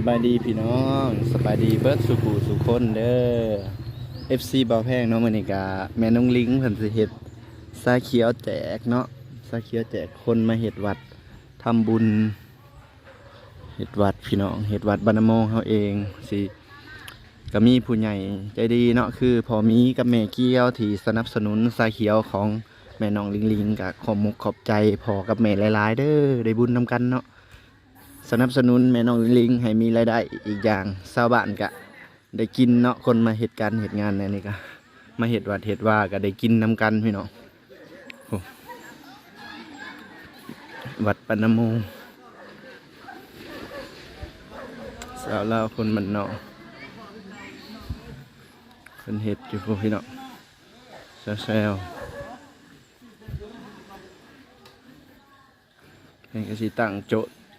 สบายดีพี่น้องสบายดีเบิร์ดสุขุสุขคนเด้อ FC บาวแพงเนาะมื้อนี้ก็แม่น้องลิงเพิ่นสิเฮ็ดสาเขียวแจกเนาะสาเขียวแจกคนมาเฮ็ดวัดทำบุญเฮ็ดวัดพี่น้องเฮ็ดวัดบรรณโมงเฮาเองสิก็มีผู้ใหญ่ใจดีเนาะคือพอมีกับแม่เกี้ยวที่สนับสนุนสาเขียวของแม่น้องลิงลิงก็ขอบมุกขอบใจพอกับแม่หลายๆเด้อได้บุญนำกันเนาะ สนับสนุนแม่น้องลิงให้มีรายได้อีกอย่างชาวบ้านก็ได้กินเนาะคนมาเหตุการณ์เหตุงานในนี้ก็มาเหตุวัดเหตุว่าก็ได้กินน้ำกันพี่น้องวัดปนโมงสาวลาวคนมันเนาะคนเห็ดอยู่พวกพี่น้องแซวๆเป็นกสิตั้งโจ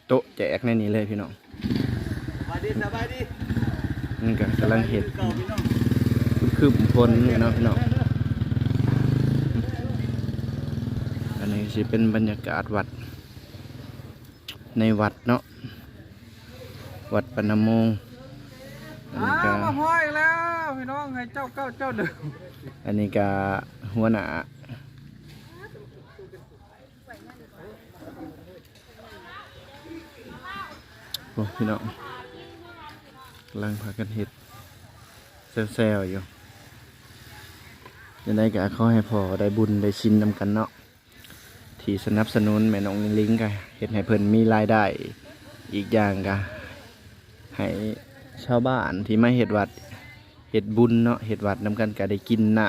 โต๊ะแจกในนี้เลยพี่น้องสบายดีสบายดีนี่ก็กำลังเห็ดเก่าพี่น้องคืบพลเนาะพี่น้องอันนี้สิเป็นบรรยากาศวัด ในวัดเนาะวัดปนโมงอันอ้านี้ก็วมาห้อยแล้วพี่น้องให้เจ้าเก้าเจ้าเดิมอันนี้ก็หัวหน้าโอ้ พี่น้องกำลังพากันเห็ดแซวๆอยู่ยังไงก็ขอให้พอได้บุญได้ชินนำกันเนาะที่สนับสนุนแม่น้องลิงก็เห็ดให้เพิ่นมีรายได้อีกอย่างก็ให้ชาวบ้านที่ไมาเห็ดวัดเห็ดบุญเนาะเห็ดวัดนำกันก็ได้กินน้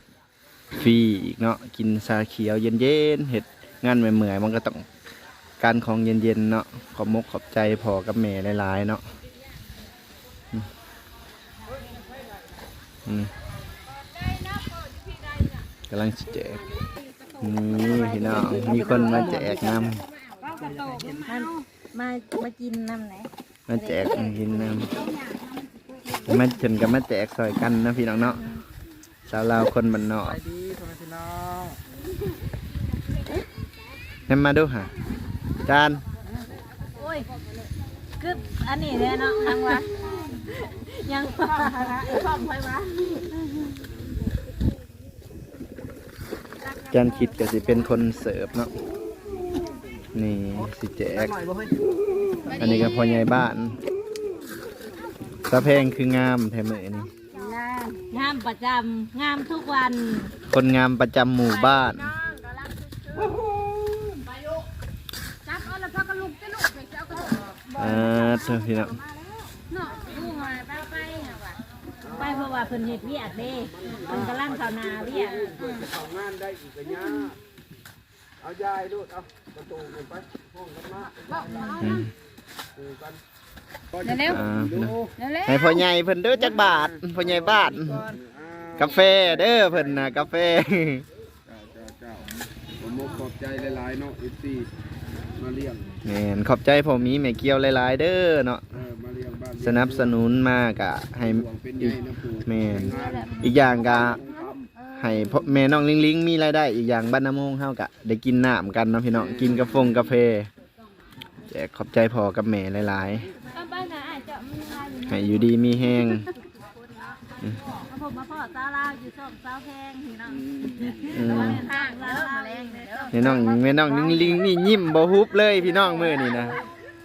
ำฟรีอีกเนาะกินชาเขียวเย็นๆเห็ดงานเมื่อยๆมันก็ต้อง การของเย็นๆเนาะขอบมกขอบใจพอกับแม่หลายๆเนาะอืมอืมกำลังสิแจกนี่พี่น้องมีคนมาแจกน้มันมามากินน้ำไหนำมาแจกกินน้ำมาจนกับมาแจกซอยกันนะพี่น้องเนาะสาวลาวคนบ้านนอกสบายดีพ่อแม่พี่น้องนำมาดูฮะ จานโอ้ยคืออันนี้เลยเนาะยังวะยังวะชอบไฟวะจานคิดก็สิเป็นคนเสิร์ฟเนาะนี่สิแจกหน่อยบ่เฮ้ยอันนี้ก็พ่อใหญ่บ้านตะแพงคืองามแท้มือนี่งามประจำงามทุกวัน คนงามประจำหมู่บ้าน จับเอาแล้วพักกระลุกจะลุกไปเจ้ากระโดด อ่าเธอพี่น้องเนาะไปเพราะว่าเพิ่นเฮ็ดเวียกเด้เพิ่นกำลังชาวนาเวียกเข้างานได้อีกกะยาเอายายดูดเอาประตูไปห้องกันมาปูกันเร็วอ่าดูเร็วให้พ่อใหญ่เพิ่นเด้อจักบาทพ่อใหญ่บานก่อนอ่าแฟเด้อเพิ่นน่ะกาแฟเจ้าเจ้าเจ้าผมขอบใจหลายๆเนาะ FC มาเลี้ยง แม่นขอบใจพ่อมีแม่เกี้ยวหลายๆเด้อเนาะ เออมาเลี้ยงบ้านสนับสนุนมากอะให้หวงเป็นใหญ่นะปู่แม่นงานอีกอย่างก็ทำให้พ่อแม่น้องลิงลิงมีรายได้อีกอย่างบ้านน้ำโมงเฮากะได้กินน้ำกันเนาะพี่น้องกินกาแฟงกาแฟแจกขอบใจพ่อกับแม่หลายก็บ้านน่ะอาจจะมีอะไรอยู่ๆให้อยู่ดีมีแห้ง มาผมมาพ่อตาลาวอยู่ช่องสาวแพงพี่น้องอืมทางลาวมาแรงเด้อแม่น้องแม่น้องลิงลิงนี่ยิ้มบ่ฮุบเลยพี่น้องมื้อนี่นะ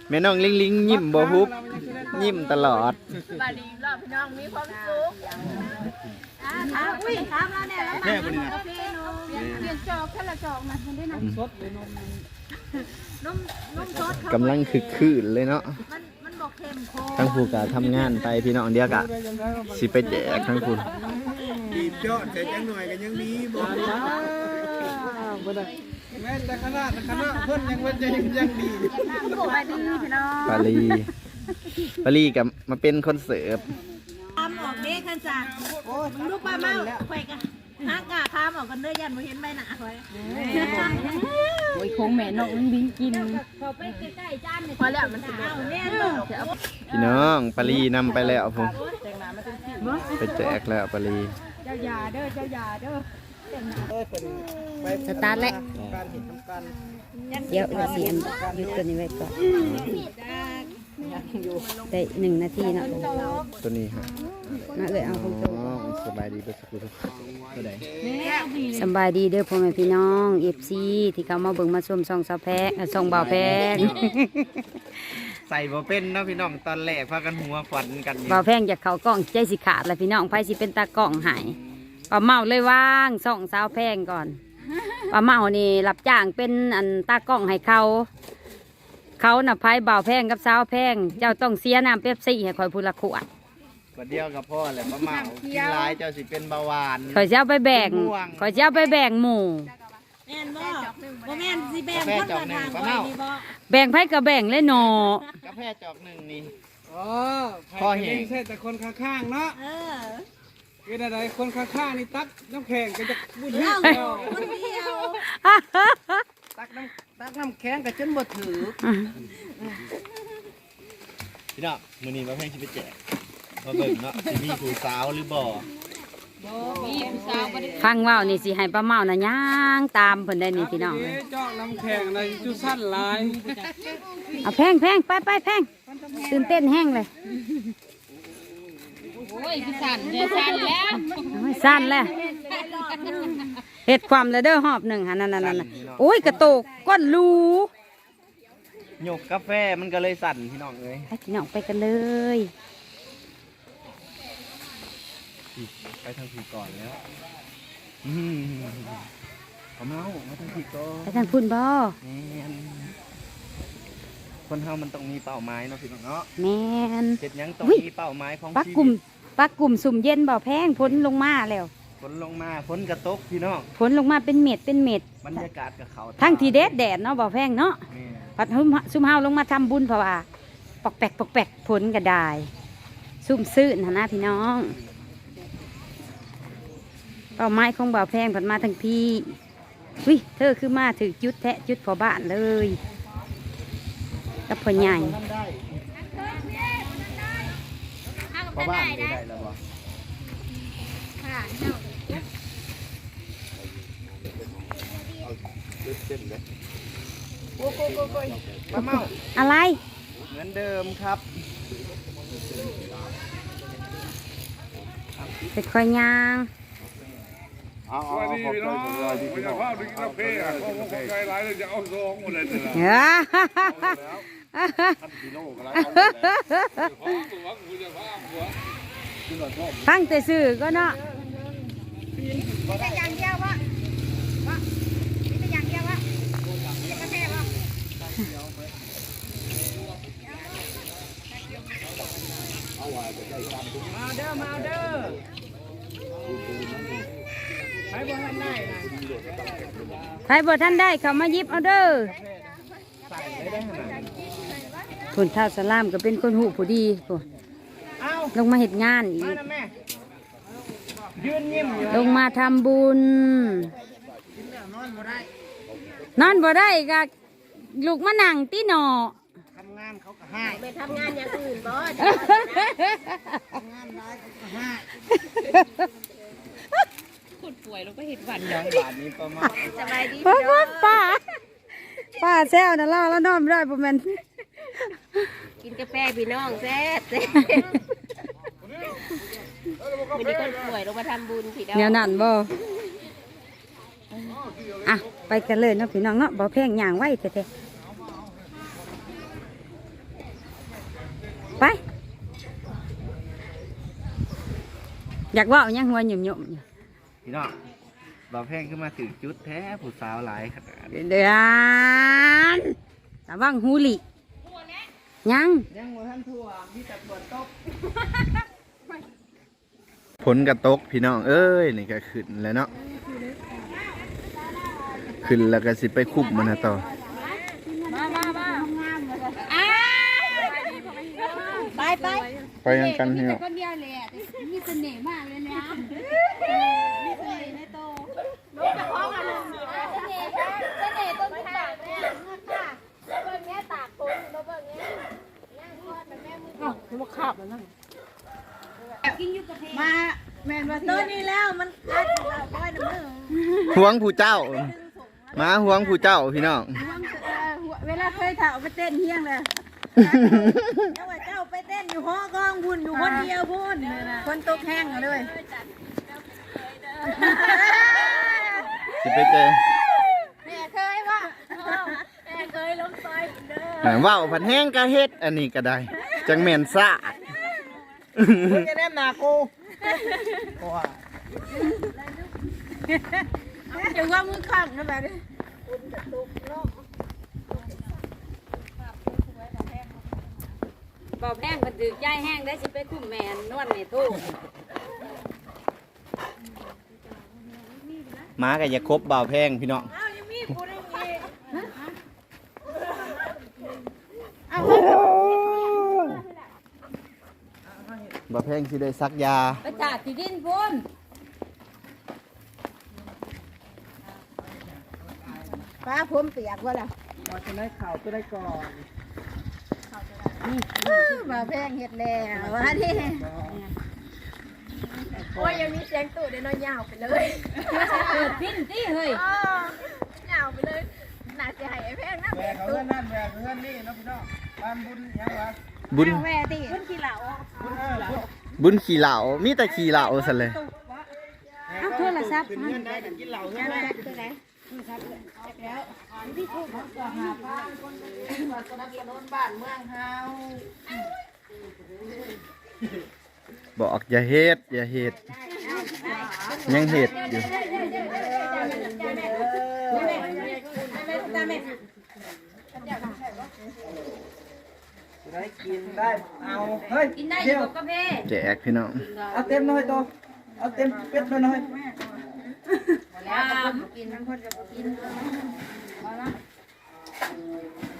แม่น้องลิงลิงยิ้มบ่ฮุบยิ้มตลอดบาดีรอบพี่น้องมีความสุขอ่าถามอุ้ยถามแล้วเนี่ยแล้วมากินกาแฟหนูเปลี่ยนเปลี่ยนจอกแค่ละจอกนะมันได้นะสดเลยนมนมนมสดเขากำลังคึกคืนเลยเนาะมัน มันบอกเค็มข้นทั้งผู้กะทำงานไปพี่น้องเดียวกะสิไปแจกทั้งคุณดีบยอดแต่จังหน่อยก็ยังมีบ่แม่แต่คณะแต่คณะเพิ่นยังเพิ่นจะยังยังดีสบายดีพี่น้องปาลีปาลีกับมาเป็นคนเสิร์ฟทำออกเด้ขันจ้ะมึงลูกป้าเมาไข่กัน ฮักกะทำออกกันเด้อยันมาเห็นใบหน้าไข่โอ้ยคงแม่น้องบิงกินเขาไปใกล้ๆจานเนี่ยพอแล้วมันจะเอาแน่นอนพี่น้องปาลีนำไปแล้วผมไปแจกแล้วปาลีเจ้ายาเด้อเจ้ายาเด้อสตาร์ทแล้วการเห็นทำการเดี๋ยวเราเสียมหยุดตัวนี้ไว้ก่อนงได้หนึ่งนาทีเนาะตัวนี้ฮะมาเลยเอาของโจอ๋อ สบายดีเบิดสุขุทุกคนตัวใดสำบายดีเด้อพ่อแม่พี่น้องเอฟซีที่เขามาเบิ่งมาชมซองสาวแพงเอ่อซองบ่าวแพงใส่บ่เป็นเนาะพี่น้องตอนแรกพากันหัวฝันกันอยู่บ่าวแพงจากเขากล้องใจสิขาดแล้วพี่น้องไผสิเป็นตากล้องใหายป้าเมาเลยว่างส่องสาวแพงก่อนป้าเมานี่รับจ้างเป็นอันตากล้องให้เขา เขาน่ะไผบ่าวแพงกับสาวแพง เจ้าต้องเสียน้ำเป๊ปซี่ให้คอยพูละขวด บัดเดียวกับพ่อแหละป้าเมากินหลายเจ้าสิเป็นเบาหวานคอยจะเอาไปแบ่งเป็นห่วงคอยจะเอาไปแบ่งหมู่ แม่นบ่บ่แม่นสิแบ่งกาแฟคนจอละกหนึ่ทางงป้าไว้เมานี่บ่แบ่งไผก็แบ่งเลยหนอกาแฟจอกหนึ่งนี่ อ๋อพ่อแห้งใช่แต่คนข้างๆเนาะเออคืออะไรคนข้างๆนี่ตักน้ำแข็งก็จะบุญเราเดียวคนเดียวตักน้ำตักน้ำแข็งกับจนบ่ถือพี่น้องมื้อนี้ป้าแพงสิไปแจก มาเบิ่งเนาะสิมีผู้สาวหรือบ่ฟังเว่านี่สิให้ป้าเมานะย่างตามเพิ่นได้นี่พี่น้องเอ๊ะเจาะน้ำแข็งในจุดสั้นหลายเอาแพงแพงไปไปแพงตื่นเต้นแห้งเลยโอ้ยพี่สันเดี๋ยวสันแล้วโอ้ยสั้นแล้วเห็ดความเลยเด้อหอบหนึ่งหันนั่นนั่นนั่นโอ้ยกระโตกก้อนรูหยกกาแฟมันก็เลยสั่นพี่น้องเอ้ยไปพี่น้องไปกันเลย ไปทางผีก่อนแล้วอืมเอาเมามาทางผีก่อนไปทางพุ่นบ่แม่นคนเฮามันต้องมีเป้าหมายเนาะพี่น้องเนาะแมนเฮ็ดหยังต้องอุ๊ยมีเป้าหมายของปักชีกลุ่มวิตปักกลุ่มสุ่มเย็นบ่แพงพ้นลงมาแล้ว ฝนลงมาฝนกระตกพี่น้องพ้นลงมาเป็นเม็ดเป็นเม็ดบรรยากาศกับเขาทั้งที่แดดแดดเนาะบ่แพงเนาะแม่ปัดซุ่มซุ่มเฮาลงมาทำบุญเพราะว่าปอกแปกปอกแปกผลก็ได้ซุ่มซื่นหนนะพี่น้อง เป้าไม้ของบ่าวแพงผันมาทั้งพี่วิเธอคือมาถือจุดแทะจุดพอบ้านเลยกับพ่อใหญ่ทำได้เพราะบ้านได้แล้วบ่ค่ะป้าเมาอะไรเหมือนเดิมครับไปคอยยาง สวัสดีพี่น้องไม่จะเข้าถึงกาแฟอะเพราะว่าคนใจร้ายเลยจะเอาซองหมดเลยเนี่ยเอ้อท่านพี่โน่ก็ร้ายเอาหมดแล้วหัวกูจะพาหัวฟังแต่สื่อก็เนาะมีแต่อย่างเดียววะวะมีแต่อย่างเดียววะมีแต่กาแฟวะมาเด้อมาเด้อใช้บ่ทัน ได้นะใครบ่ท่านได้เขามาหยิบเอาเด้อใส่ได้ได้ขนาดนั้นคุณท้าวสลามก็เป็นคนหูผู้ดีพุ่นเอ้าลงมาเห็ดงานอีมากนะแม่ยืนยิ้มอยู่ลงมาทำบุญ นอนบ่ได้ก็ลูกมานั่งตีหนอทำงานเขาก็ให้ไปทำงานอย่างอื่นบ่ยั งบาทนี้ประมาณสบายดีป้าป้าป้าป้าแซวนะเล่าแล้วนอนไม่ได้ประมาณกินกาแฟพี่น้องแซ่บแซ่บมีคนป่วยลงมาทำบุญพี่น้องแนวนั่นบ่อะไปกันเลยเนาะพี่น้องเนาะบ่แพงอย่างไว้แท้ๆไป อยากเว่าหยังหัวหยุ่มๆอยู่ พี่น้องบ่าวแพงขึ้นมาถึงจุดแท้ผู้สาวหลายขนาดเดือนระวังหูหลิยังยังบ่ทันทั่วมีแต่ฝนตกผลกระตกพี่น้องเอ้ยนี่ก็ขึ้นแล้วเนาะขึ้นแล้วก็สิไปคุบมันนะต่อไปไปไปยังกันเฮียคนเดียวเลยอะมีเสน่ห์มากเลยนะมีเสน่ห์ในโตลู กจะพ้อกันเลยเสน่ห์เสน่ห์ต้นปากเนี่ยค่ะเบิ่งแง่ตากคนเราเบิ่งแง่ย่างทอดแบบแม่มือมาบแล้วนะกินอยู่กับเพมาแม่นว่าตัวนี้แล้วมันอัดก้อยน้ำมือห่วงผู้เจ้า มาห่วงผู้เจ้าพี่น้องเวลาเคยถ่ายไปเต้นเฮียงเลยเจ้าว่าเจ้าไปเต้นอยู่ห้อกองพุ่นอยู่คนเดียวพุ่นคนตกแห้งเลย สิไปเจอแม่เคยว่าแม่เคยลงซอยเด้อหาว่าวผันแห้งกะเฮ็ด อันนี้ก็ได้ จังแม่นซะมึงจะแนมหนากูเดี๋ยวว่ามือข้างนะแบบนี้บ่แพงเพิ่นถือใจแห้งได้สิไปคุ้มแม่นนวลนี่ทู หมาก็อย่าคบบ่าวแพงพี่น้องอ้าวยังมีกูได้อีกบ่าวแพงสิได้ซักยาไปจัดที่ดินพุ่นฟ้าผมเปียกว่าล่ะมาจะได้ข่าวจะได้ก่อนมาแพงเห็ดแล้วว่าที่ โอ้ยยังมีเสียงตู่เดี๋ยวน้อยยาวไปเลยเปิดพินติเฮ้ยยาวไปเลยหนาเสียหายไอ้แพงนะแหวกเพื่อนนั่นแหวกเพื่อนนี่นะพี่น้องบ้านบุญยังวะบุญแม่ตีคนขี้เหล่าบุญเออบุญบุญขี่เหล่ามีแต่ขี่เหล่าซะเลยเอาโทรศัพท์ขึ้นเงินได้กันกินเหล้าเงินได้ตัวไหนบอ กอย่าเฮ็ดอย่าเฮ็ดยังเฮ็ดอยู่ได้กินได้เอาเฮ้ยกินได้อยู่บ่กาแฟแจกพี่น้องเอาเต็มหน่อยตัวเอาเต็มเป็ดหน่อยยามกิน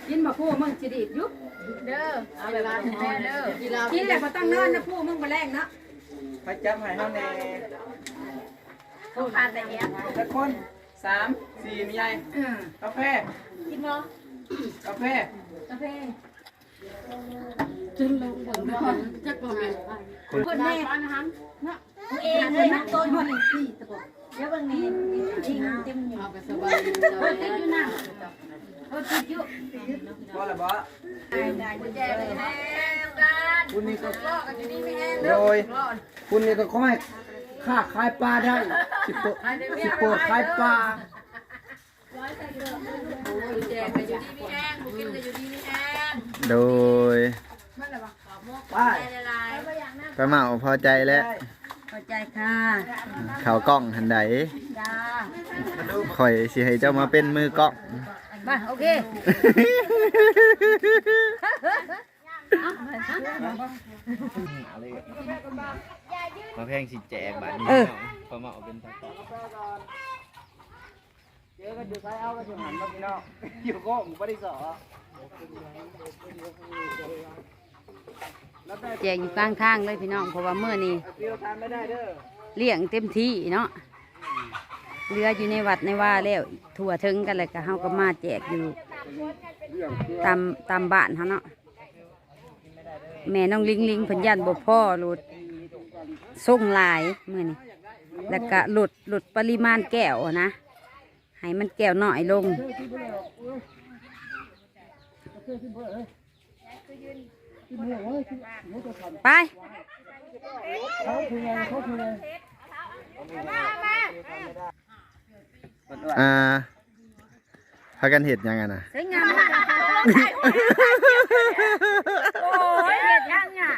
กินมาพูมึงสิดีดยุบเด้อเอาเวลาแม่เด้อกินเหล้ากินแล้วบ่ต้องนอนนะพูมึงบ่แรงเนาะไปจับให้เฮาแน่ต้องทานแต่เนี้ยทุกคนสามสี่มีใหญ่กาแฟกินเนาะกาแฟกาแฟคนแม่อาหารเองเลยนะต้นมันสี่ตะกบเดี๋ยวบางนี้ทิ้งเต็มอยู่เฮ้ยติดอยู่นะเฮ้ติดอยู่บ่ละบ่ได้กุญแจเลยแห้งกันคุณนี่ก็ลอกกันอยู่นี่ไม่แห้งโดยคุณนี่ก็ขอให้ค้าขายปลาได้สิเปิดสิบเปิดขายปลากุญแจกันอยู่นี่ไม่แห้งกินกันอยู่นี่ไม่แห้งโดยไปละลายป้าเมาพอใจแล้ว เข้าใจค่ะข่าวกล้องหันใดจ้าข่อยสิให้เจ้ามาเป็นมือกล้อง มาโอเคมาแพงสิแจกบาทนี้เออพอมาเอาเป็นตะกร้อเจอกันอยู่ใครเอากันอยู่หันมาพี่น้องอยู่ก็หมู่บ้านที่สอง แจกอยู่กลางทางเลยพี่น้องเพราะว่าเมื่อนี้เลี้ยงเต็มที่เนาะเรืออยู่ในวัดในว่าแล้วทั่วถึงกันเลยก็เฮาก็มาแจกอยู่ตามตามบ้านเฮาเนาะแม่น้องลิงลิงพิ่นยันบ่พ่อหลุดส่งลายมื้อนี้แล้วก็หลุดหลุดปริมาณแก้วนะให้มันแก้วหน้อยลง ไปอ่าพากันเห็ดยังไงนะสวยงามโอ้ยเห็ดยังอะ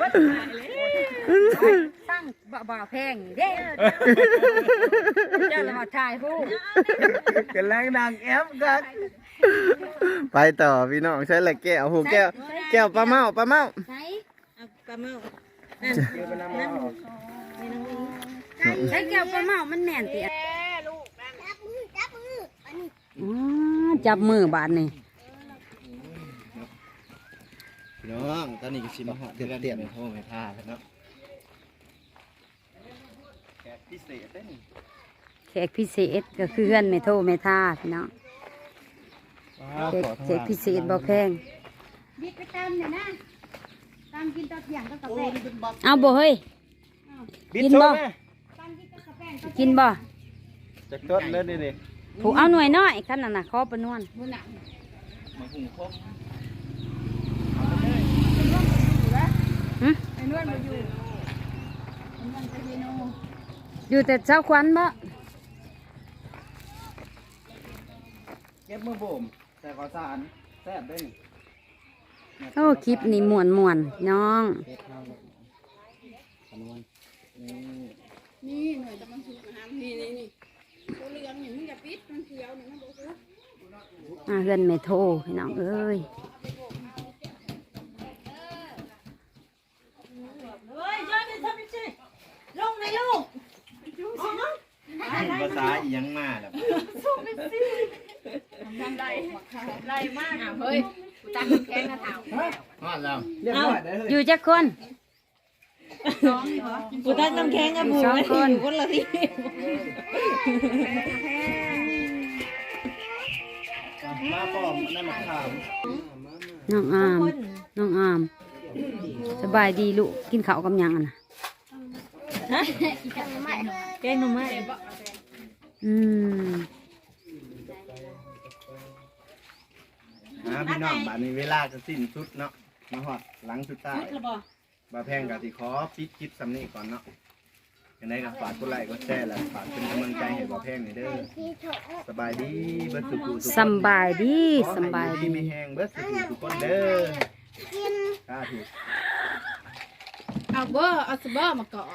ตั้ งบ่าวแพงนี่เด้เจ้าละมาถ่ายผู้กำลังดังแอมกันไปต่อพี่น้องใช้แหละแก้วหูแก้วแก้วปลาเมาปลาเมาใช้ปลาเมาเดี๋ยวไปนำมาเอาใช้แก้วปลาเมามันแน่นเตียจับมือจับมืออันนี้อ๋อจับมือบาดนี่พี่น้องตอนนี้ก็ชิมหอดเดือดเดือดโทรไม่ท่าแล้วเนาะ แขกพิเศษได้นี่แขกพิเศษก็คือเพื่อนเมโทรเมทาพี่น้องแขกแขกพิเศษบ่แพงบิ๊กไปตามหน่อยนะตามกินตอนเที่ยงก็กาแฟเอาบ่เฮ้ยกินบ่ตามกินกาแฟกินบ่จากต้นเล่นนี่นี่ผูเอาหน่วยน้อยขั้นนั้นน่ะขอประนวลมาหุงครบหึ อยู่แต่เช้าควันบ่เก็บมือบ่มใส่ข้าวสารแซ่บด้วยนี่โอ้คลิปนี้ม่วนม่วนๆพี่น้อง เก็บข้าวคำนวณนี่นี่หน่วยกำลังสูงน้ำนี่นี่นี่ตัวเหลืองอย่างนี้จะปิดมันเขียวหนึ่งมันบอกว่าอ่าเฮือนไม่โทรพี่น้องเอ้ยเฮ้ยย้อนไปทำไม่ใช่ลงในลูกภาษาอีหยังมาแล้วเฮ้ยตั้งแข้งกระถางฮอดแล้วเรียบร้อยได้อเฮ้ยอยู่จักคนกูตั้งน้ำแข็งกับบูสองคนคนละที่มาป้อมนั่นมะขามน้องอามน้องอามสบายดีลูกกินข้าวกับหยังอะนะแกงหน่อไม้ อืมอ่าพี่น้องบัดนี้เวลาจะสิ้นสุดเนาะมาฮอดหลังสุดท้ายกระบอกบาแพงกับสิขอปิดคลิปสำนี้ก่อนเนาะยังไงก็ฝากกดไลค์กดแชร์และฝากเป็นกำลังใจให้บาแพงหน่อยเด้อสบายดีเบิดสุขุสุขสำบายดีสำบายดี ไม่แห้งเบิดสุขุทุกคนเด้อสาธุ เอาเบอร์เอาสเบอร์มาเกาะ